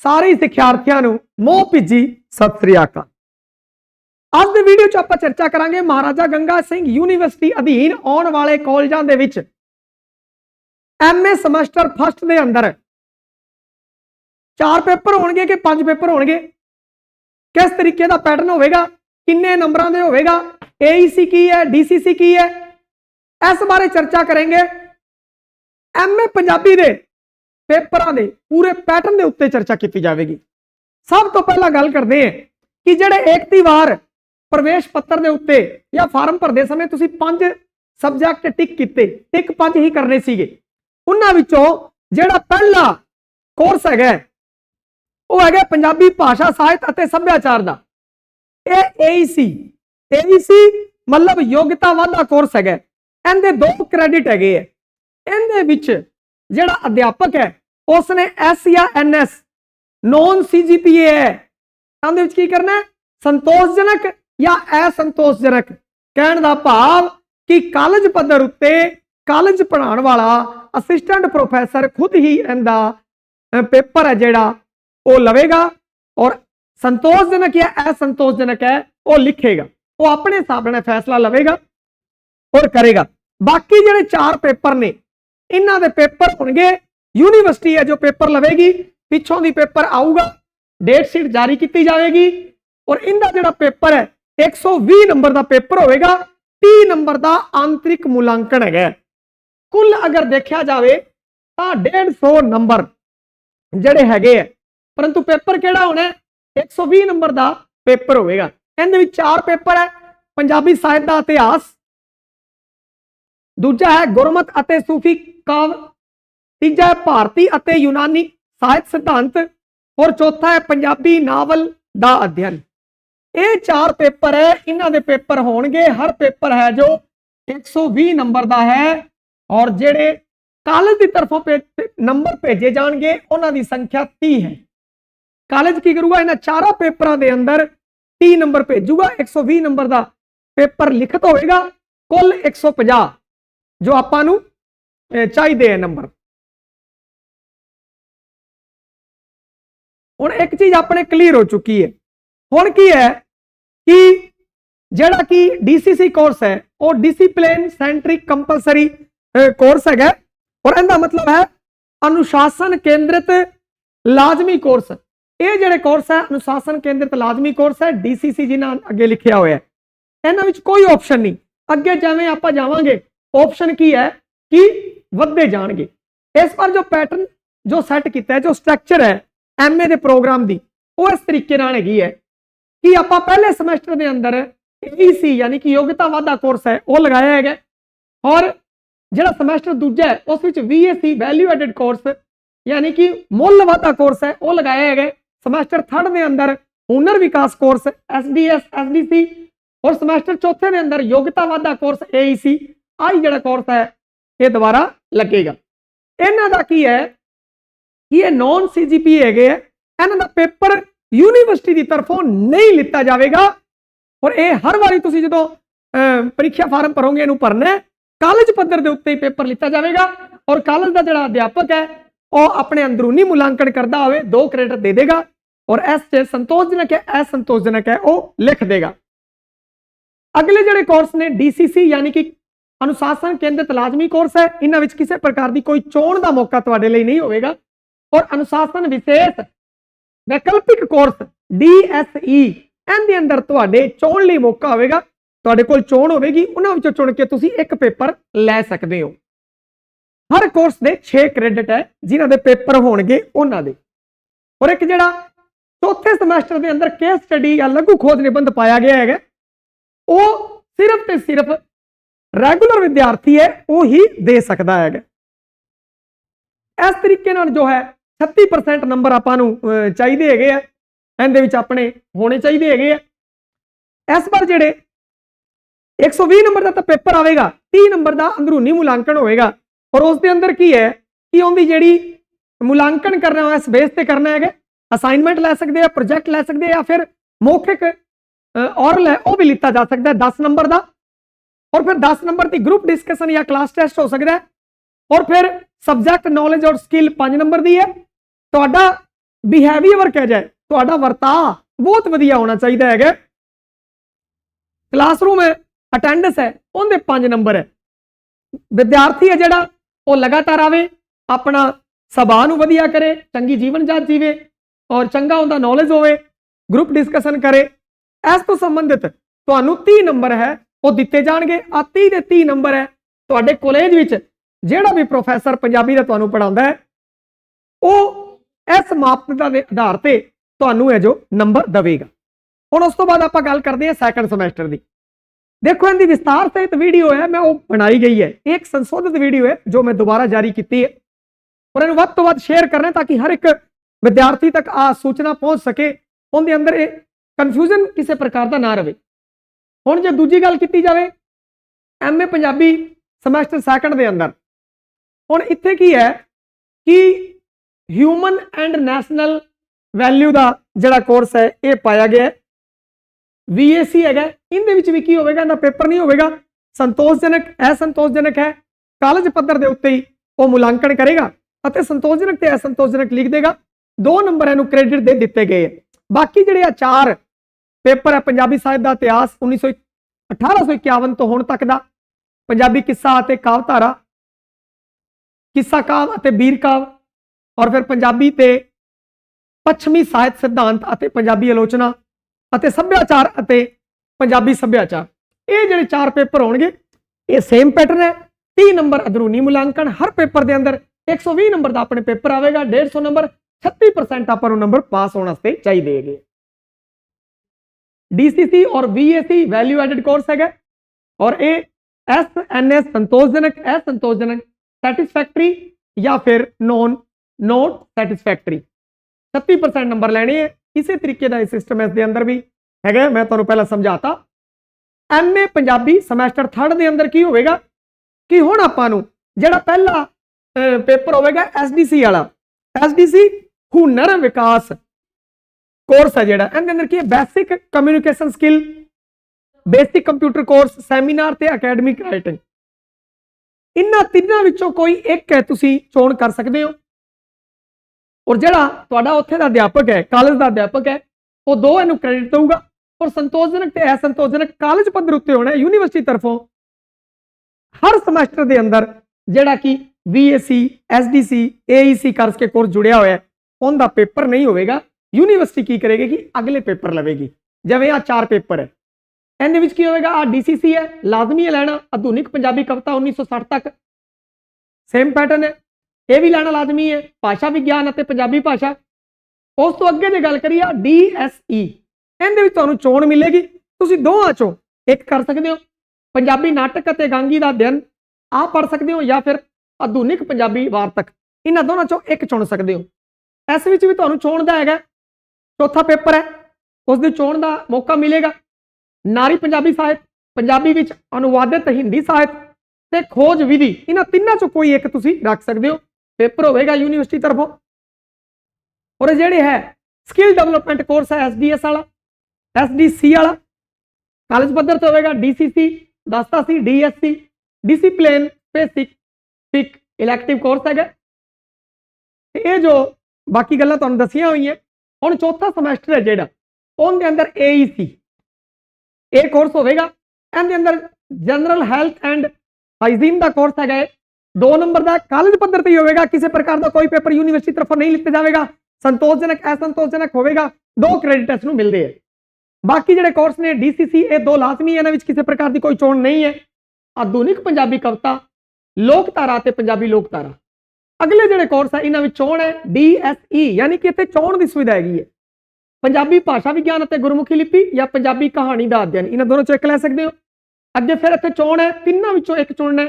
ਸਾਰੇ ਸਿੱਖਿਆਰਥੀਆਂ ਨੂੰ ਮੋਹ ਭਿੱਜੀ, ਸਤਿ ਸ੍ਰੀ ਅਕਾਲ। ਅੱਜ ਦੇ ਵੀਡੀਓ 'ਚ ਆਪਾਂ ਚਰਚਾ ਕਰਾਂਗੇ ਮਹਾਰਾਜਾ ਗੰਗਾ ਸਿੰਘ ਯੂਨੀਵਰਸਿਟੀ ਅਧੀਨ ਆਉਣ ਵਾਲੇ ਕਾਲਜਾਂ ਦੇ ਵਿੱਚ ਐਮਏ ਸਮੈਸਟਰ ਫਸਟ ਦੇ ਅੰਦਰ। ਚਾਰ ਪੇਪਰ ਹੋਣਗੇ ਕਿ ਪੰਜ ਪੇਪਰ ਹੋਣਗੇ? ਕਿਸ ਤਰੀਕੇ ਦਾ ਪੈਟਰਨ ਹੋਵੇਗਾ? ਕਿੰਨੇ ਨੰਬਰਾਂ ਦੇ ਹੋਵੇਗਾ? ਏਈਸੀ ਕੀ ਹੈ? ਡੀਸੀਸੀ ਕੀ ਹੈ? ਇਸ ਬਾਰੇ ਚਰਚਾ ਕਰਾਂਗੇ। ਐਮਏ ਪੰਜਾਬੀ ਦੇ ਪੇਪਰਾਂ ਦੇ ਪੂਰੇ ਪੈਟਰਨ ਦੇ ਉੱਤੇ ਚਰਚਾ ਕੀਤੀ ਜਾਵੇਗੀ। ਸਭ ਤੋਂ ਪਹਿਲਾਂ ਗੱਲ ਕਰਦੇ ਹਾਂ ਕਿ ਜਿਹੜੇ ਏਕਤੀ ਵਾਰ ਪ੍ਰਵੇਸ਼ ਪੱਤਰ ਦੇ ਉੱਤੇ ਜਾਂ ਫਾਰਮ ਭਰਦੇ ਸਮੇਂ ਤੁਸੀਂ ਪੰਜ ਸਬਜੈਕਟ ਟਿਕ ਕੀਤੇ ਟਿਕ ਪੰਜ ਹੀ ਕਰਨੇ ਸੀਗੇ। ਉਹਨਾਂ ਵਿੱਚੋਂ ਜਿਹੜਾ ਪਹਿਲਾ ਕੋਰਸ ਹੈਗਾ ਹੈ, ਉਹ ਹੈਗਾ ਪੰਜਾਬੀ ਭਾਸ਼ਾ ਸਾਹਿਤ ਅਤੇ ਸੱਭਿਆਚਾਰ ਦਾ। ਇਹ ਏਈਸੀ ਏਈਸੀ ਮਤਲਬ ਯੋਗਤਾ ਵਾਧਾ ਕੋਰਸ ਹੈਗਾ। ਇਹਦੇ ਦੋ ਕ੍ਰੈਡਿਟ ਹੈਗੇ ਹੈ ਇਹਦੇ ਵਿੱਚ ਜਿਹੜਾ ਅਧਿਆਪਕ ਹੈ ਉਸਨੇ ਐਸ ਜਾਂ ਐਨਐਸ ਨੋਨ ਸੀਜੀਪੀਏ ਹੈ। ਤਾਂ ਇਹਦੇ ਵਿੱਚ ਕੀ ਕਰਨਾ ਹੈ? ਸੰਤੋਸ਼ਜਨਕ ਜਾਂ ਅਸੰਤੋਸ਼ਜਨਕ? ਕਹਿਣ ਦਾ ਭਾਵ ਕਿ ਕਾਲਜ ਪੱਧਰ ਉੱਤੇ ਕਾਲਜ ਪੜ੍ਹਾਉਣ ਵਾਲਾ ਅਸਿਸਟੈਂਟ ਪ੍ਰੋਫੈਸਰ ਖੁਦ ਹੀ ਇਹਦਾ ਅਹ, ਪੇਪਰ ਹੈ ਜਿਹੜਾ ਉਹ ਲਵੇਗਾ ਔਰ ਸੰਤੋਸ਼ਜਨਕ ਜਾਂ ਅਸੰਤੋਸ਼ਜਨਕ ਹੈ ਉਹ ਲਿਖੇਗਾ। ਉਹ ਆਪਣੇ ਹਿਸਾਬ ਨਾਲ ਫੈਸਲਾ ਲਵੇਗਾ ਔਰ ਕਰੇਗਾ। ਬਾਕੀ ਜਿਹੜੇ ਚਾਰ ਪੇਪਰ ਨੇ ਇਹਨਾਂ ਦੇ ਪੇਪਰ ਹੋਣਗੇ। ਯੂਨੀਵਰਸਿਟੀ ਹੈ ਜੋ ਪੇਪਰ ਲਵੇਗੀ, ਪਿੱਛੋਂ ਦੀ ਪੇਪਰ ਆਊਗਾ ਡੇਟ ਸ਼ੀਟ ਜਾਰੀ ਕੀਤੀ ਜਾਵੇਗੀ ਔਰ ਇਹਦਾ ਜਿਹੜਾ ਪੇਪਰ ਹੈ 120 ਨੰਬਰ ਦਾ ਪੇਪਰ ਹੋਵੇਗਾ 30 ਨੰਬਰ ਦਾ ਆਂਤਰਿਕ ਮੁਲਾਂਕਣ ਹੈਗਾ ਕੁੱਲ ਅਗਰ ਦੇਖਿਆ ਜਾਵੇ ਤਾਂ 150 ਨੰਬਰ ਜਿਹੜੇ ਹੈਗੇ ਆ ਪਰੰਤੂ ਪੇਪਰ ਕਿਹੜਾ ਹੋਣਾ ਹੈ? 120 ਨੰਬਰ ਦਾ ਪੇਪਰ ਹੋਵੇਗਾ। ਇਹਦੇ ਵਿੱਚ ਚਾਰ ਪੇਪਰ ਹੈ, ਪੰਜਾਬੀ ਸਾਹਿਤ ਦਾ ਇਤਿਹਾਸ ਦੂਜਾ ਹੈ ਗੁਰਮਤ ਅਤੇ ਸੂਫੀ ਕਾਵ। ਤੀਜਾ ਹੈ ਭਾਰਤੀ ਅਤੇ ਯੂਨਾਨੀ ਸਾਹਿਤ ਸਿਧਾਂਤ। ਔਰ ਚੌਥਾ ਹੈ ਪੰਜਾਬੀ ਨਾਵਲ ਦਾ ਅਧਿਐਨ। ਇਹ ਚਾਰ ਪੇਪਰ ਹੈ, ਇਹਨਾਂ ਦੇ ਪੇਪਰ ਹੋਣਗੇ। ਹਰ ਪੇਪਰ ਹੈ ਜੋ 120 ਨੰਬਰ ਦਾ ਹੈ। ਔਰ ਜਿਹੜੇ ਕਾਲਜ ਦੀ ਤਰਫੋਂ ਪੇ- ਨੰਬਰ ਭੇਜੇ ਜਾਣਗੇ, ਉਹਨਾਂ ਦੀ ਸੰਖਿਆ 30 ਹੈ। ਕਾਲਜ ਕੀ ਕਰੂਗਾ? ਇਹਨਾਂ ਚਾਰਾਂ ਪੇਪਰਾਂ ਦੇ ਅੰਦਰ 30 ਨੰਬਰ ਭੇਜੂਗਾ। 120 ਨੰਬਰ ਦਾ ਪੇਪਰ ਲਿਖਤ ਹੋਵੇਗਾ ਕੁੱਲ 150 ਜੋ ਆਪਾਂ ਨੂੰ ਚਾਹੀਦੇ ਹੈ ਨੰਬਰ ਹੁਣ ਇੱਕ ਚੀਜ਼ ਆਪਣੇ ਕਲੀਅਰ ਹੋ ਚੁੱਕੀ ਹੈ। ਹੁਣ ਕੀ ਹੈ ਕਿ ਜਿਹੜਾ ਕਿ ਡੀਸੀਸੀ ਕੋਰਸ ਹੈ, ਉਹ ਡਿਸਪਲਿਨ ਸੈਂਟਰਿਕ ਕੰਪਲਸਰੀ ਕੋਰਸ ਹੈਗਾ। ਔਰ ਇਹਦਾ ਮਤਲਬ ਹੈ ਅਨੁਸ਼ਾਸਨ ਕੇਂਦਰਿਤ ਲਾਜ਼ਮੀ ਕੋਰਸ ਇਹ ਜਿਹੜੇ ਕੋਰਸ ਹੈ, ਅਨੁਸ਼ਾਸਨ ਕੇਂਦਰਿਤ ਲਾਜ਼ਮੀ ਕੋਰਸ ਹੈ ਡੀਸੀਸੀ ਜਿਨ੍ਹਾਂ ਅੱਗੇ ਲਿਖਿਆ ਹੋਇਆ ਹੈ। ਇਹਨਾਂ ਵਿੱਚ ਕੋਈ ਆਪਸ਼ਨ ਨਹੀਂ। ਅੱਗੇ ਜਿਵੇਂ ਆਪਾਂ ਜਾਵਾਂਗੇ ਆਪਸ਼ਨ ਕੀ ਹੈ ਕਿ ਵੱਧਦੇ ਜਾਣਗੇ ਇਸ ਪਰ ਜੋ ਪੈਟਰਨ ਜੋ ਸੈੱਟ ਕੀਤਾ ਹੈ ਜੋ ਸਟਰਕਚਰ ਹੈ ਐਮਏ ਦੇ ਪ੍ਰੋਗਰਾਮ ਦੀ ਉਹ ਇਸ ਤਰੀਕੇ ਨਾਲ ਹੈਗੀ ਹੈ ਕਿ ਆਪਾਂ ਪਹਿਲੇ ਸਮੈਸਟਰ ਦੇ ਅੰਦਰ ਏਈਸੀ ਯਾਨੀ ਕਿ ਯੋਗਤਾ ਵਾਧਾ ਕੋਰਸ ਹੈ ਉਹ ਲਗਾਇਆ ਹੈਗਾ ਔਰ ਜਿਹੜਾ ਸਮੈਸਟਰ ਦੂਜਾ ਹੈ ਉਸ ਵਿੱਚ ਵੀਏਸੀ ਵੈਲਿਊ ਐਡਡ ਕੋਰਸ ਯਾਨੀ ਕਿ ਮੁੱਲ ਵਾਧਾ ਕੋਰਸ ਹੈ ਉਹ ਲਗਾਇਆ ਹੈਗਾ ਸਮੈਸਟਰ 3 ਦੇ ਅੰਦਰ ਹੁਨਰ ਵਿਕਾਸ ਕੋਰਸ ਐਸਡੀਐਸ ਐਸਡੀਸੀ ਔਰ ਸਮੈਸਟਰ ਚੌਥੇ ਦੇ ਅੰਦਰ ਯੋਗਤਾ ਵਾਧਾ ਕੋਰਸ ਏਈਸੀ ਆਈ ਜਿਹੜਾ ਕੋਰਸ ਹੈ, ਇਹ ਦੁਬਾਰਾ ਲੱਗੇਗਾ। ਇਹਨਾਂ ਦਾ ਕੀ ਹੈ ਕਿ ਇਹ ਨੌਨ ਸੀਜੀਪੀ ਹੈਗੇ ਹੈ ਇਹਨਾਂ ਦਾ ਪੇਪਰ ਯੂਨੀਵਰਸਿਟੀ ਦੀ ਤਰਫੋਂ ਨਹੀਂ ਲਿੱਤਾ ਜਾਵੇਗਾ। ਔਰ ਇਹ ਹਰ ਵਾਰੀ ਤੁਸੀਂ ਜਦੋਂ ਪ੍ਰੀਖਿਆ ਫਾਰਮ ਭਰੋਗੇ, ਇਹਨੂੰ ਭਰਨਾ ਕਾਲਜ ਪੱਧਰ ਦੇ ਉੱਤੇ ਹੀ ਪੇਪਰ ਲਿੱਤਾ ਜਾਵੇਗਾ। ਔਰ ਕਾਲਜ ਦਾ ਜਿਹੜਾ ਅਧਿਆਪਕ ਹੈ, ਉਹ ਆਪਣੇ ਅੰਦਰੂਨੀ ਮੁਲਾਂਕਣ ਕਰਦਾ ਹੋਵੇ, ਦੋ ਕ੍ਰੈਡਿਟ ਦੇ ਦੇਗਾ। ਔਰ ਇਸ ਚ ਸੰਤੋਸ਼ਜਨਕ ਹੈ, ਅਸੰਤੋਸ਼ਜਨਕ ਹੈ, ਉਹ ਲਿਖ ਦੇਗਾ। ਅਗਲੇ ਜਿਹੜੇ ਕੋਰਸ ਨੇ ਡੀਸੀਸੀ ਯਾਨੀ ਕਿ ਅਨੁਸ਼ਾਸਨ ਕੇਂਦਰਿਤ ਲਾਜ਼ਮੀ ਕੋਰਸ ਹੈ। ਇਹਨਾਂ ਵਿੱਚ ਕਿਸੇ ਪ੍ਰਕਾਰ ਦੀ ਕੋਈ ਚੋਣ ਦਾ ਮੌਕਾ ਤੁਹਾਡੇ ਲਈ ਨਹੀਂ ਹੋਵੇਗਾ। ਔਰ ਅਨੁਸ਼ਾਸਨ ਵਿਸ਼ੇਸ਼ ਵੈਕਲਪਿਕ ਕੋਰਸ ਡੀਐਸਈ ਇਹਦੇ ਅੰਦਰ ਤੁਹਾਡੇ ਚੋਣ ਲਈ ਮੌਕਾ ਹੋਵੇਗਾ। ਤੁਹਾਡੇ ਕੋਲ ਚੋਣ ਹੋਵੇਗੀ। ਉਹਨਾਂ ਵਿੱਚੋਂ ਚੁਣ ਕੇ ਤੁਸੀਂ ਇੱਕ ਪੇਪਰ ਲੈ ਸਕਦੇ ਹੋ। ਹਰ ਕੋਰਸ ਦੇ 6 ਕ੍ਰੈਡਿਟ ਹੈ, ਜਿਨ੍ਹਾਂ ਦੇ ਪੇਪਰ ਹੋਣਗੇ ਉਹਨਾਂ ਦੇ। ਔਰ ਇੱਕ ਜਿਹੜਾ ਚੌਥੇ ਸਮੈਸਟਰ ਦੇ ਅੰਦਰ ਕੇਸ ਸਟੱਡੀ ਜਾਂ ਲਘੂ ਖੋਜ ਨਿਬੰਧ ਪਾਇਆ ਗਿਆ ਹੈਗਾ, ਉਹ ਸਿਰਫ ਤੇ ਸਿਰਫ ਰੈਗੂਲਰ ਵਿਦਿਆਰਥੀ ਹੈ ਉਹ ਹੀ ਦੇ ਸਕਦਾ ਹੈਗਾ। ਇਸ ਤਰੀਕੇ ਨਾਲ ਜੋ ਹੈ 36% ਨੰਬਰ ਆਪਾਂ ਨੂੰ ਚਾਹੀਦੇ ਹੈਗੇ ਆ। ਇਹਦੇ ਵਿੱਚ ਆਪਣੇ ਹੋਣੇ ਚਾਹੀਦੇ ਹੈਗੇ ਆ। ਇਸ ਵਾਰ ਜਿਹੜੇ 120 ਨੰਬਰ ਦਾ ਤਾਂ ਪੇਪਰ ਆਵੇਗਾ 30 ਨੰਬਰ ਦਾ ਅੰਦਰੂਨੀ ਮੁਲਾਂਕਣ ਹੋਵੇਗਾ। ਔਰ ਉਸ ਦੇ ਅੰਦਰ ਕੀ ਹੈ ਕਿ ਉਹਦੀ ਜਿਹੜੀ ਮੁਲਾਂਕਣ ਕਰਨਾ ਹੈ ਇਸ ਬੇਸ ਤੇ ਕਰਨਾ ਹੈਗਾ। ਅਸਾਈਨਮੈਂਟ ਲੈ ਸਕਦੇ ਆ ਪ੍ਰੋਜੈਕਟ ਲੈ ਸਕਦੇ ਆ ਜਾਂ ਫਿਰ ਮੌਖਿਕ ਔਰਲ ਹੈ ਉਹ ਵੀ ਲਿੱਤਾ ਜਾ ਸਕਦਾ ਹੈ। 10 ਨੰਬਰ ਦਾ ਔਰ ਫਿਰ 10 ਨੰਬਰ ਦੀ ਗਰੁੱਪ ਡਿਸਕਸ਼ਨ ਜਾਂ ਕਲਾਸ ਟੈਸਟ ਹੋ ਸਕਦਾ ਹੈ। ਔਰ ਫਿਰ ਸਬਜੈਕਟ ਨੌਲੇਜ ਔਰ ਸਕਿੱਲ 5 ਨੰਬਰ ਦੀ ਹੈ। ਤੁਹਾਡਾ ਬਿਹੇਵੀਅਰ ਕਿਹਾ ਜਾਏ, ਤੁਹਾਡਾ ਵਰਤਾਅ ਬਹੁਤ ਵਧੀਆ ਹੋਣਾ ਚਾਹੀਦਾ ਹੈਗਾ। ਕਲਾਸਰੂਮ ਹੈ ਅਟੈਂਡੈਂਸ ਹੈ, ਉਹਦੇ 5 ਨੰਬਰ ਹੈ। ਵਿਦਿਆਰਥੀ ਹੈ ਜਿਹੜਾ, ਉਹ ਲਗਾਤਾਰ ਆਵੇ, ਆਪਣਾ ਸੁਭਾਅ ਨੂੰ ਵਧੀਆ ਕਰੇ, ਚੰਗੀ ਜੀਵਨ ਜਾਤ ਜੀਵੇ ਔਰ ਚੰਗਾ ਉਹਦਾ ਨੌਲੇਜ ਹੋਵੇ ਗਰੁੱਪ ਡਿਸਕਸ਼ਨ ਕਰੇ। ਇਸ ਤੋਂ ਸੰਬੰਧਿਤ ਤੁਹਾਨੂੰ 30 ਨੰਬਰ ਹੈ ਉਹ ਦਿੱਤੇ ਜਾਣਗੇ। ਆ 30 ਦੇ 30 ਨੰਬਰ ਹੈ। ਤੁਹਾਡੇ ਕਾਲਜ ਵਿੱਚ ਜਿਹੜਾ ਵੀ ਪ੍ਰੋਫੈਸਰ ਪੰਜਾਬੀ ਦਾ ਤੁਹਾਨੂੰ ਪੜਾਉਂਦਾ ਹੈ, ਉਹ ਇਸ ਮਾਪਦੰਡਾਂ ਦੇ ਆਧਾਰ ਤੇ ਤੁਹਾਨੂੰ ਇਹ ਜੋ ਨੰਬਰ ਦੇਵੇਗਾ। ਹੁਣ ਉਸ ਤੋਂ ਬਾਅਦ ਆਪਾਂ ਗੱਲ ਕਰਦੇ ਹਾਂ ਸੈਕੰਡ ਸਮੈਸਟਰ ਦੀ। ਦੇਖੋ, ਇਹਦੀ ਵਿਸਤਾਰ ਸਹਿਤ ਵੀਡੀਓ ਹੈ, ਮੈਂ ਉਹ ਬਣਾਈ ਗਈ ਹੈ। ਇਹ ਇੱਕ ਸੰਸ਼ੋਧਿਤ ਵੀਡੀਓ ਹੈ, ਜੋ ਮੈਂ ਦੁਬਾਰਾ ਜਾਰੀ ਕੀਤੀ ਹੈ। ਔਰ ਇਹਨੂੰ ਵੱਧ ਤੋਂ ਵੱਧ ਸ਼ੇਅਰ ਕਰਨਾ ਤਾਂ ਕਿ ਹਰ ਇੱਕ ਵਿਦਿਆਰਥੀ ਤੱਕ ਆ ਸੂਚਨਾ ਪਹੁੰਚ ਸਕੇ, ਉਹਦੇ ਅੰਦਰ ਇਹ ਕਨਫਿਊਜ਼ਨ ਕਿਸੇ ਪ੍ਰਕਾਰ ਦਾ ਨਾ ਰਵੇ। ਹੁਣ ਜੇ ਦੂਜੀ ਗੱਲ ਕੀਤੀ ਜਾਵੇ ਐਮਏ ਪੰਜਾਬੀ ਸਮੈਸਟਰ ਸੈਕੰਡ ਦੇ ਅੰਦਰ। ਹੁਣ ਇੱਥੇ ਕੀ ਹੈ ਕਿ ਹਿਊਮਨ ਐਂਡ ਨੈਸ਼ਨਲ ਵੈਲਿਊ ਦਾ ਜਿਹੜਾ ਕੋਰਸ ਹੈ, ਇਹ ਪਾਇਆ ਗਿਆ ਹੈ। VAC ਹੈਗਾ ਇਹਦੇ ਵਿੱਚ ਵੀ ਕੀ ਹੋਵੇਗਾ, ਇਹਦਾ ਪੇਪਰ ਨਹੀਂ ਹੋਵੇਗਾ। ਸੰਤੋਸ਼ਜਨਕ, ਅਸੰਤੋਸ਼ਜਨਕ ਹੈ। ਕਾਲਜ ਪੱਧਰ ਦੇ ਉੱਤੇ ਹੀ ਉਹ ਮੁਲਾਂਕਣ ਕਰੇਗਾ ਅਤੇ ਸੰਤੋਸ਼ਜਨਕ ਤੇ ਅਸੰਤੋਸ਼ਜਨਕ ਲਿਖ ਦੇਗਾ। ਦੋ ਨੰਬਰ ਇਹਨੂੰ ਕ੍ਰੈਡਿਟ ਦੇ ਦਿੱਤੇ ਗਏ ਹੈ। ਬਾਕੀ ਜਿਹੜੇ ਆ ਚਾਰ ਪੇਪਰ ਹੈ ਪੰਜਾਬੀ ਸਾਹਿਤ ਦਾ ਇਤਿਹਾਸ 1900 1851 ਤੋਂ ਹੁਣ ਤੱਕ ਦਾ। ਪੰਜਾਬੀ ਕਿੱਸਾ ਅਤੇ ਕਾਵਧਾਰਾ, ਕਿੱਸਾ ਕਾਵ ਅਤੇ ਬੀਰ ਕਾਵ, ਔਰ ਫਿਰ ਪੰਜਾਬੀ ਤੇ ਪੱਛਮੀ ਸਾਹਿਤ ਸਿਧਾਂਤ ਅਤੇ ਪੰਜਾਬੀ ਆਲੋਚਨਾ ਅਤੇ ਸੱਭਿਆਚਾਰ ਅਤੇ ਪੰਜਾਬੀ ਸੱਭਿਆਚਾਰ। ਇਹ ਜਿਹੜੇ ਚਾਰ ਪੇਪਰ ਹੋਣਗੇ, ਇਹ ਸੇਮ ਪੈਟਰਨ ਹੈ। 30 ਨੰਬਰ ਅੰਦਰੂਨੀ ਮੁਲਾਂਕਣ, ਹਰ ਪੇਪਰ ਦੇ ਅੰਦਰ 120 ਨੰਬਰ ਦਾ ਆਪਣੇ ਪੇਪਰ ਆਵੇਗਾ 150 ਨੰਬਰ 36% ਆਪਾਂ ਨੂੰ ਨੰਬਰ ਪਾਸ ਹੋਣ ਵਾਸਤੇ ਚਾਹੀਦੇ ਹੈਗੇ। DCC ਔਰ VAC ਵੈਲਿਊ ਐਡਡ ਕੋਰਸ ਹੈਗਾ। ਔਰ ਇਹ ਐਸ ਐਨ SNS ਸੰਤੋਸ਼ਜਨਕ, ਅਸੰਤੋਸ਼ਜਨਕ ਸੈਟੀਸਫੈਕਟਰੀ ਜਾਂ ਫਿਰ ਨੋਨ ਨੋਟ ਸੈਟੀਸਫੈਕਟਰੀ 36% ਨੰਬਰ ਲੈਣੇ ਹੈ ਇਸੇ ਤਰੀਕੇ ਦਾ ਇਹ ਸਿਸਟਮ ਇਸ ਦੇ ਅੰਦਰ ਵੀ ਹੈਗਾ। ਮੈਂ ਤੁਹਾਨੂੰ ਪਹਿਲਾਂ ਸਮਝਾਤਾ। ਐਮਏ ਪੰਜਾਬੀ ਸਮੈਸਟਰ 3 ਦੇ ਅੰਦਰ ਕੀ ਹੋਵੇਗਾ? ਕਿ ਹੁਣ ਆਪਾਂ ਨੂੰ ਜਿਹੜਾ ਪਹਿਲਾ ਪੇਪਰ ਹੋਵੇਗਾ ਐਸਡੀਸੀ ਵਾਲਾ। ਐਸਡੀਸੀ ਹੁਨਰ ਵਿਕਾਸ ਕੋਰਸ ਹੈ ਜਿਹੜਾ। ਇਹਦੇ ਅੰਦਰ ਕੀ ਹੈ? Basic communication skill basic computer course seminar ਤੇ ਅਕੈਡਮਿਕ ਰਾਈਟਿੰਗ ਇਹਨਾਂ ਤਿੰਨਾਂ ਵਿੱਚੋਂ ਕੋਈ ਇੱਕ ਹੈ ਤੁਸੀਂ ਚੋਣ ਕਰ ਸਕਦੇ ਹੋ। ਔਰ ਜਿਹੜਾ ਤੁਹਾਡਾ ਉੱਥੇ ਦਾ ਅਧਿਆਪਕ ਹੈ ਕਾਲਜ ਦਾ ਅਧਿਆਪਕ ਹੈ, ਉਹ ਦੋ ਇਹਨੂੰ ਕ੍ਰੈਡਿਟ ਦੇਊਗਾ। ਔਰ ਸੰਤੋਸ਼ਜਨਕ ਤੇ ਅਸੰਤੋਸ਼ਜਨਕ ਕਾਲਜ ਪੱਧਰ ਉੱਤੇ ਹੋਣਾ ਹੈ ਯੂਨੀਵਰਸਿਟੀ ਤਰਫੋਂ ਹਰ ਸਮੈਸਟਰ ਦੇ ਅੰਦਰ ਜਿਹੜਾ ਕਿ VAC SDC AEC ਕਰਸ ਕੇ ਕੋਰਸ ਜੁੜਿਆ ਹੋਇਆ ਹੈ, ਉਹਦਾ ਪੇਪਰ ਨਹੀਂ ਹੋਵੇਗਾ। ਯੂਨੀਵਰਸਿਟੀ ਕੀ ਕਰੇਗੀ? ਕਿ ਅਗਲੇ ਪੇਪਰ ਲਵੇਗੀ। ਜਿਵੇਂ ਆ ਚਾਰ ਪੇਪਰ ਹੈ। ਇਹਦੇ ਵਿੱਚ ਕੀ ਹੋਵੇਗਾ? ਆ DCC ਹੈ, ਲਾਜ਼ਮੀ ਹੈ ਲੈਣਾ। ਆਧੁਨਿਕ ਪੰਜਾਬੀ ਕਵਿਤਾ 1960 ਤੱਕ। ਸੇਮ ਪੈਟਰਨ ਹੈ। ਇਹ ਵੀ ਲੈਣਾ ਲਾਜ਼ਮੀ ਹੈ। ਭਾਸ਼ਾ ਵਿਗਿਆਨ ਅਤੇ ਪੰਜਾਬੀ ਭਾਸ਼ਾ। ਉਸ ਤੋਂ ਅੱਗੇ ਜੇ ਗੱਲ ਕਰੀਏ DSE ਇਹਦੇ ਵਿੱਚ ਤੁਹਾਨੂੰ ਚੋਣ ਮਿਲੇਗੀ। ਤੁਸੀਂ ਦੋਹਾਂ ਚੋਂ ਇੱਕ ਕਰ ਸਕਦੇ ਹੋ। ਪੰਜਾਬੀ ਨਾਟਕ ਅਤੇ ਗਾਂਗੀ ਦਾ ਅਧਿਐਨ ਆਪ ਪੜ ਸਕਦੇ ਹੋ ਜਾਂ ਫਿਰ ਆਧੁਨਿਕ ਪੰਜਾਬੀ ਵਾਰਤਕ। ਇਹਨਾਂ ਦੋਨਾਂ ਚੋਂ ਇੱਕ ਚੁਣ ਸਕਦੇ ਹੋ। ਇਸ ਵਿੱਚ ਵੀ ਤੁਹਾਨੂੰ ਚੋਣ ਦਾ ਹੈਗਾ। ਚੌਥਾ ਪੇਪਰ ਹੈ ਉਸ ਦੀ ਚੋਣ ਦਾ ਮੌਕਾ ਮਿਲੇਗਾ। ਨਾਰੀ ਪੰਜਾਬੀ ਸਾਹਿਤ, ਪੰਜਾਬੀ ਵਿੱਚ ਅਨੁਵਾਦਿਤ ਹਿੰਦੀ ਸਾਹਿਤ ਤੇ ਖੋਜ ਵਿਧੀ, ਇਹਨਾਂ ਤਿੰਨਾਂ ਚੋਂ ਕੋਈ ਇੱਕ ਤੁਸੀਂ ਰੱਖ ਸਕਦੇ ਹੋ। ਪੇਪਰ ਹੋਵੇਗਾ ਯੂਨੀਵਰਸਿਟੀ ਤਰਫੋਂ। ਔਰ ਇਹ ਜਿਹੜੇ ਹੈ ਸਕਿੱਲ ਡਿਵੈਲਪਮੈਂਟ ਕੋਰਸ ਹੈ ਐਸਡੀਐਸ ਵਾਲਾ ਐਸਡੀਸੀ ਵਾਲਾ। ਕਾਲਜ ਪੱਧਰ ਤੇ ਹੋਵੇਗਾ ਡੀਸੀਸੀ ਦੱਸਤਾ ਸੀ DSC discipline specific elective course ਹੈਗਾ। ਤੇ ਇਹ ਜੋ ਬਾਕੀ ਗੱਲਾਂ ਤੁਹਾਨੂੰ ਦੱਸੀਆਂ ਹੋਈਆਂ ਹੁਣ ਚੌਥਾ ਸਮੈਸਟਰ ਹੈ ਜਿਹੜਾ, ਉਹਦੇ ਅੰਦਰ AEC ਇਹ ਕੋਰਸ ਹੋਵੇਗਾ। ਇਹਦੇ ਅੰਦਰ ਜਨਰਲ ਹੈਲਥ ਐਂਡ ਹਾਈਜੀਨ ਦਾ ਕੋਰਸ ਹੈਗਾ ਦੋ ਨੰਬਰ ਦਾ ਕਾਲਜ ਪੱਧਰ ਤੇ ਹੋਵੇਗਾ। ਕਿਸੇ ਪ੍ਰਕਾਰ ਦਾ ਕੋਈ ਪੇਪਰ ਯੂਨੀਵਰਸਿਟੀ ਤਰਫੋਂ ਨਹੀਂ ਲਿੱਤਾ ਜਾਵੇਗਾ। ਸੰਤੋਸ਼ਜਨਕ, ਅਸੰਤੋਸ਼ਜਨਕ ਹੋਵੇਗਾ। ਦੋ ਕ੍ਰੈਡਿਟ ਇਸ ਨੂੰ ਮਿਲਦੇ ਹੈ ਬਾਕੀ ਜਿਹੜੇ ਕੋਰਸ ਨੇ DCC ਇਹ ਦੋ ਲਾਜ਼ਮੀ ਇਹਨਾਂ ਵਿੱਚ ਕਿਸੇ ਪ੍ਰਕਾਰ ਦੀ ਕੋਈ ਚੋਣ ਨਹੀਂ ਹੈ। ਆਧੁਨਿਕ ਪੰਜਾਬੀ ਕਵਿਤਾ ਲੋਕ ਧਾਰਾ ਤੇ ਪੰਜਾਬੀ ਲੋਕ ਧਾਰਾ ਅਗਲੇ ਜਿਹੜੇ ਕੋਰਸ ਹੈ ਇਹਨਾਂ ਵਿੱਚ ਚੋਣ ਹੈ DSE ਯਾਨੀ ਕਿ ਇੱਥੇ ਚੋਣ ਦੀ ਸੁਵਿਧਾ ਹੈਗੀ ਹੈ। ਪੰਜਾਬੀ ਭਾਸ਼ਾ ਵਿਗਿਆਨ ਅਤੇ ਗੁਰਮੁਖੀ ਲਿਪੀ ਜਾਂ ਪੰਜਾਬੀ ਕਹਾਣੀ ਦਾ ਅਧਿਐਨ, ਇਹਨਾਂ ਦੋਨੋਂ ਚੋਂ ਇੱਕ ਲੈ ਸਕਦੇ ਹੋ। ਅੱਗੇ ਫਿਰ ਇੱਥੇ ਚੋਣ ਹੈ, ਤਿੰਨਾਂ ਵਿੱਚੋਂ ਇੱਕ ਚੁਣਨਾ ਹੈ।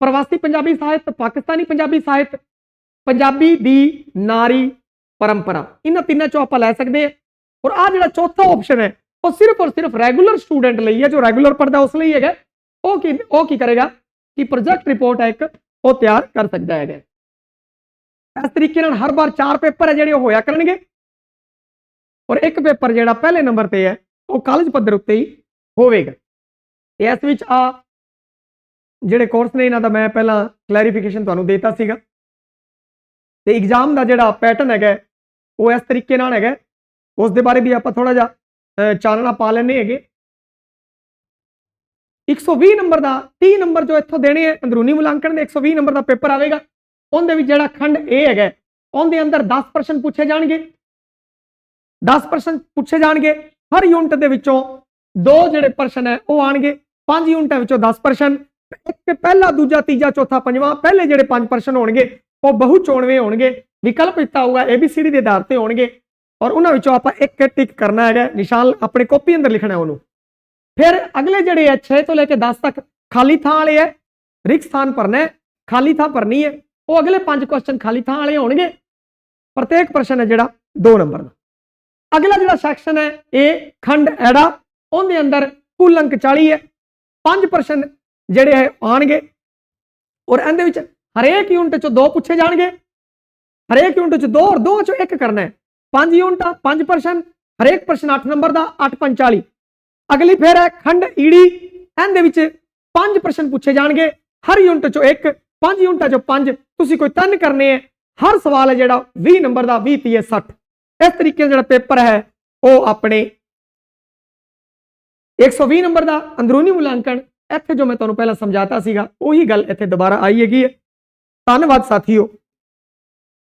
ਪ੍ਰਵਾਸੀ ਪੰਜਾਬੀ ਸਾਹਿਤ, ਪਾਕਿਸਤਾਨੀ ਪੰਜਾਬੀ ਸਾਹਿਤ, ਪੰਜਾਬੀ ਦੀ ਨਾਰੀ ਪਰੰਪਰਾ। ਇਹਨਾਂ ਤਿੰਨਾਂ ਚੋਂ ਆਪਾਂ ਲੈ ਸਕਦੇ ਹਾਂ। ਔਰ ਆ ਜਿਹੜਾ ਚੌਥਾ ਆਪਸ਼ਨ ਹੈ, ਉਹ ਸਿਰਫ ਔਰ ਸਿਰਫ ਰੈਗੂਲਰ ਸਟੂਡੈਂਟ ਲਈ ਹੈ, ਜੋ ਰੈਗੂਲਰ ਪੜਦਾ ਉਸ ਲਈ ਹੈਗਾ। ਉਹ ਕੀ ਉਹ ਕੀ ਕਰੇਗਾ ਕਿ ਪ੍ਰੋਜੈਕਟ ਰਿਪੋਰਟ ਹੈ ਇੱਕ, ਉਹ ਤਿਆਰ ਕਰ ਸਕਦਾ ਹੈਗਾ। ਇਸ ਤਰੀਕੇ ਨਾਲ ਹਰ ਵਾਰ ਚਾਰ ਪੇਪਰ ਹੈ ਜਿਹੜੇ ਉਹ ਹੋਇਆ ਕਰਨਗੇ। ਔਰ ਇੱਕ ਪੇਪਰ ਜਿਹੜਾ ਪਹਿਲੇ ਨੰਬਰ ਤੇ ਹੈ ਉਹ ਕਾਲਜ ਪੱਧਰ ਉੱਤੇ ਹੀ ਹੋਵੇਗਾ। ਇਸ ਵਿੱਚ ਆ ਜਿਹੜੇ ਕੋਰਸ ਨੇ ਇਹਨਾਂ ਦਾ ਮੈਂ ਪਹਿਲਾਂ ਕਲੈਰੀਫਿਕੇਸ਼ਨ ਤੁਹਾਨੂੰ ਦੇਤਾ ਸੀਗਾ। ਤੇ ਐਗਜ਼ਾਮ ਦਾ ਜਿਹੜਾ ਪੈਟਰਨ ਹੈਗਾ ਉਹ ਇਸ ਤਰੀਕੇ ਨਾਲ ਹੈਗਾ। ਉਸ ਦੇ ਬਾਰੇ ਵੀ ਆਪਾਂ ਥੋੜਾ ਜਿਹਾ ਅਹ, ਚਾਨਣਾ ਪਾ ਲੈਣੇ ਹੈਗੇ। 120 ਨੰਬਰ ਦਾ 30 ਨੰਬਰ ਜੋ ਇੱਥੋਂ ਦੇਣੇ ਹੈ ਅੰਦਰੂਨੀ ਮੁਲਾਂਕਣ ਦੇ 120 ਨੰਬਰ ਦਾ ਪੇਪਰ ਆਵੇਗਾ। ਉਹਦੇ ਵਿੱਚ ਜਿਹੜਾ ਖੰਡ A ਹੈਗਾ, ਉਹਦੇ ਅੰਦਰ 10 ਪ੍ਰਸ਼ਨ ਪੁੱਛੇ ਜਾਣਗੇ। 10 ਪ੍ਰਸ਼ਨ ਪੁੱਛੇ ਜਾਣਗੇ, ਹਰ ਯੂਨਿਟ ਦੇ ਵਿੱਚੋਂ ਦੋ ਜਿਹੜੇ ਪ੍ਰਸ਼ਨ ਹੈ, ਉਹ ਆਣਗੇ। ਪੰਜ ਯੂਨਿਟਾਂ ਵਿੱਚੋਂ 10 ਪ੍ਰਸ਼ਨ, ਇੱਕ ਪਹਿਲਾ, ਦੂਜਾ, ਤੀਜਾ, ਚੌਥਾ, ਪੰਜਵਾਂ, ਪਹਿਲੇ ਜਿਹੜੇ ਪੰਜ ਪ੍ਰਸ਼ਨ ਹੋਣਗੇ, ਉਹ ਬਹੁ ਚੋਣਵੇਂ ਹੋਣਗੇ। ਵਿਕਲਪ ਦਿੱਤਾ ਹੋਊਗਾ ABCD ਦੇ ਆਧਾਰ ਤੇ ਹੋਣਗੇ। ਔਰ ਉਹਨਾਂ ਵਿੱਚੋਂ ਆਪਾਂ ਇੱਕ ਇੱਕ ਟਿਕ ਕਰਨਾ ਹੈਗਾ, ਨਿਸ਼ਾਨ ਆਪਣੇ ਕਾਪੀ ਅੰਦਰ ਲਿਖਣਾ ਉਹਨੂੰ। ਫਿਰ ਅਗਲੇ ਜਿਹੜੇ ਹੈ 6 ਤੋਂ ਲੈ ਕੇ 10 ਤੱਕ ਖਾਲੀ ਥਾਂ ਵਾਲੇ ਹੈ ਰਿਕ ਸਥਾਨ ਭਰਨਾ ਹੈ, ਖਾਲੀ ਥਾਂ ਭਰਨੀ ਹੈ। ਉਹ ਅਗਲੇ ਪੰਜ ਕੁਐਸਚਨ ਖਾਲੀ ਥਾਂ ਵਾਲੇ ਹੋਣਗੇ। ਪ੍ਰਤੇਕ ਪ੍ਰਸ਼ਨ ਹੈ ਜਿਹੜਾ 2 ਨੰਬਰ ਦਾ। ਅਗਲਾ ਜਿਹੜਾ ਸੈਕਸ਼ਨ ਹੈ ਇਹ ਖੰਡ, ਐੜਾ, ਉਹਦੇ ਅੰਦਰ ਕੁੱਲ ਅੰਕ 40 ਹੈ। ਪੰਜ ਪ੍ਰਸ਼ਨ ਜਿਹੜੇ ਹੈ ਆਣਗੇ ਔਰ ਇਹਦੇ ਵਿੱਚ ਹਰੇਕ ਯੂਨਿਟ ਚੋਂ ਦੋ ਪੁੱਛੇ ਜਾਣਗੇ। ਹਰੇਕ ਯੂਨਿਟ 'ਚੋਂ ਦੋ ਔਰ ਦੋ ਚੋਂ ਇੱਕ ਕਰਨਾ ਹੈ। ਪੰਜ ਯੂਨਿਟਾਂ ਪੰਜ ਪ੍ਰਸ਼ਨ। ਹਰੇਕ ਪ੍ਰਸ਼ਨ 8 ਨੰਬਰ ਦਾ 8 45 ਅਗਲੀ ਫੇਰ ਹੈ, ਖੰਡ, ਈੜੀ। ਇਹਦੇ ਵਿੱਚ ਪੰਜ ਪ੍ਰਸ਼ਨ ਪੁੱਛੇ ਜਾਣਗੇ। ਹਰ ਯੂਨਿਟ ਚੋਂ ਇੱਕ, ਪੰਜ ਯੂਨਿਟਾਂ ਚੋਂ ਪੰਜ। ਤੁਸੀਂ ਕੋਈ ਤਨ ਕਰਨੇ ਹੈ ਹਰ ਸਵਾਲ ਹੈ ਜਿਹੜਾ 20 ਨੰਬਰ ਦਾ 20 30 60 ਇਸ ਤਰੀਕੇ ਨਾਲ ਜਿਹੜਾ ਪੇਪਰ ਹੈ, ਉਹ ਆਪਣੇ 120 ਨੰਬਰ ਦਾ ਅੰਦਰੂਨੀ ਮੁਲਾਂਕਣ, ਇੱਥੇ ਜੋ ਮੈਂ ਤੁਹਾਨੂੰ ਪਹਿਲਾਂ ਸਮਝਾਤਾ ਸੀਗਾ, ਉਹੀ ਗੱਲ ਇੱਥੇ ਦੁਬਾਰਾ ਆਈ ਹੈਗੀ ਹੈ। ਧੰਨਵਾਦ ਸਾਥੀਓ।